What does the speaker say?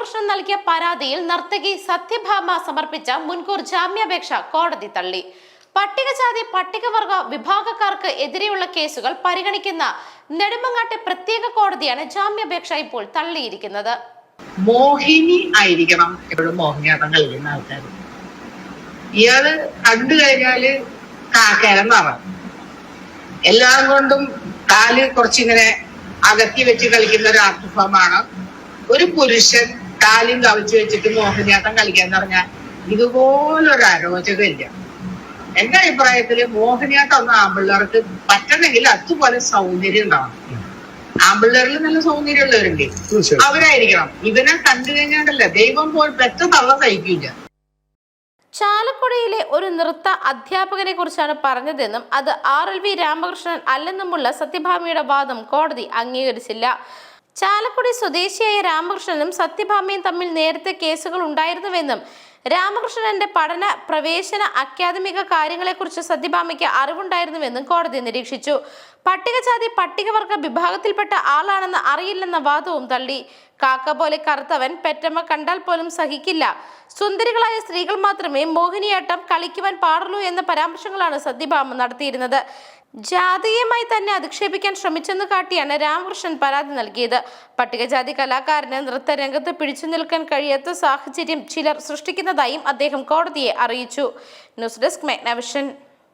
രാമകൃഷ്ണൻ നൽകിയ പരാതിയിൽ നർത്തകി സത്യഭാമ സമർപ്പിച്ച മുൻകൂർ ജാമ്യാപേക്ഷ കോടതി തള്ളി. പട്ടികജാതി പട്ടികവർഗ വിഭാഗക്കാർക്ക് എതിരെയുള്ള കേസുകൾ പരിഗണിക്കുന്ന നെടുമങ്ങാട്ടെ പ്രത്യേക കോടതിയാണ് ജാമ്യാപേക്ഷ ഇപ്പോൾ തള്ളിയിരിക്കുന്നത്. മോഹിനി ആയിരിക്കണം എപ്പോഴും മോഹിനിയാട്ടം കളിക്കുന്ന ആൾക്കാർ ഇയാൾ കണ്ടു കഴിഞ്ഞാൽ കാക്കേരം നിറം എല്ലാം കൊണ്ടും കാൽ കുറച്ചിങ്ങനെ അകത്തി വെച്ച് കളിക്കുന്ന ഒരു ആർട്ട് ഫോമാണ് ഒരു പുരുഷൻ കാലും കവിച്ചു വെച്ചിട്ട് മോഹിനിയാട്ടം കളിക്കാന്ന് പറഞ്ഞാൽ ഇതുപോലൊരു അരോചകമില്ല. എന്റെ അഭിപ്രായത്തിൽ മോഹിനിയാട്ടം ഒന്ന് ആമ്പിള്ളേർക്ക് പറ്റണമെങ്കിൽ അതുപോലെ സൗന്ദര്യം ഉണ്ടാവണം. ആമ്പിള്ളേരിൽ നല്ല സൗന്ദര്യമുള്ളവരുണ്ട്. ഉള്ളവരുണ്ട് അവരായിരിക്കണം. ഇവനെ കണ്ടു കഴിഞ്ഞാണ്ടല്ല ദൈവം പോൽ പെറ്റ തള്ള സഹിക്കില്ല ചാലക്കുടിയിലെ ഒരു നൃത്ത അധ്യാപകനെ കുറിച്ചാണ് പറഞ്ഞതെന്നും അത് ആർ എൽ വി രാമകൃഷ്ണൻ അല്ലെന്നുമുള്ള സത്യഭാമിയുടെ വാദം കോടതി അംഗീകരിച്ചില്ല. ചാലക്കുടി സ്വദേശിയായ രാമകൃഷ്ണനും സത്യഭാമയും തമ്മിൽ നേരത്തെ കേസുകൾ ഉണ്ടായിരുന്നുവെന്നും രാമകൃഷ്ണന്റെ പഠന പ്രവേശന അക്കാദമിക കാര്യങ്ങളെക്കുറിച്ച് സത്യഭാമയ്ക്ക് അറിവുണ്ടായിരുന്നുവെന്നും കോടതി നിരീക്ഷിച്ചു. പട്ടികജാതി പട്ടികവർഗ വിഭാഗത്തിൽപ്പെട്ട ആളാണെന്ന് അറിയില്ലെന്ന വാദവും തള്ളി. കാക്ക പോലെ കറുത്തവൻ പെറ്റമ്മ കണ്ടാൽ പോലും സഹിക്കില്ല. സുന്ദരികളായ സ്ത്രീകൾ മാത്രമേ മോഹിനിയാട്ടം കളിക്കുവാൻ പാടുള്ളൂ എന്ന പരാമർശങ്ങളാണ് സത്യഭാമ നടത്തിയിരുന്നത്. ജാതീയമായി തന്നെ അധിക്ഷേപിക്കാൻ ശ്രമിച്ചെന്ന് കാട്ടിയാണ് രാമകൃഷ്ണൻ പരാതി നൽകിയത്. പട്ടികജാതി കലാകാരന് നൃത്തരംഗത്ത് പിടിച്ചു നിൽക്കാൻ കഴിയാത്ത സാഹചര്യം ചിലർ സൃഷ്ടിക്കുന്നതായും അദ്ദേഹം കോടതിയെ അറിയിച്ചു. News desk മെഗ്നവിഷൻ.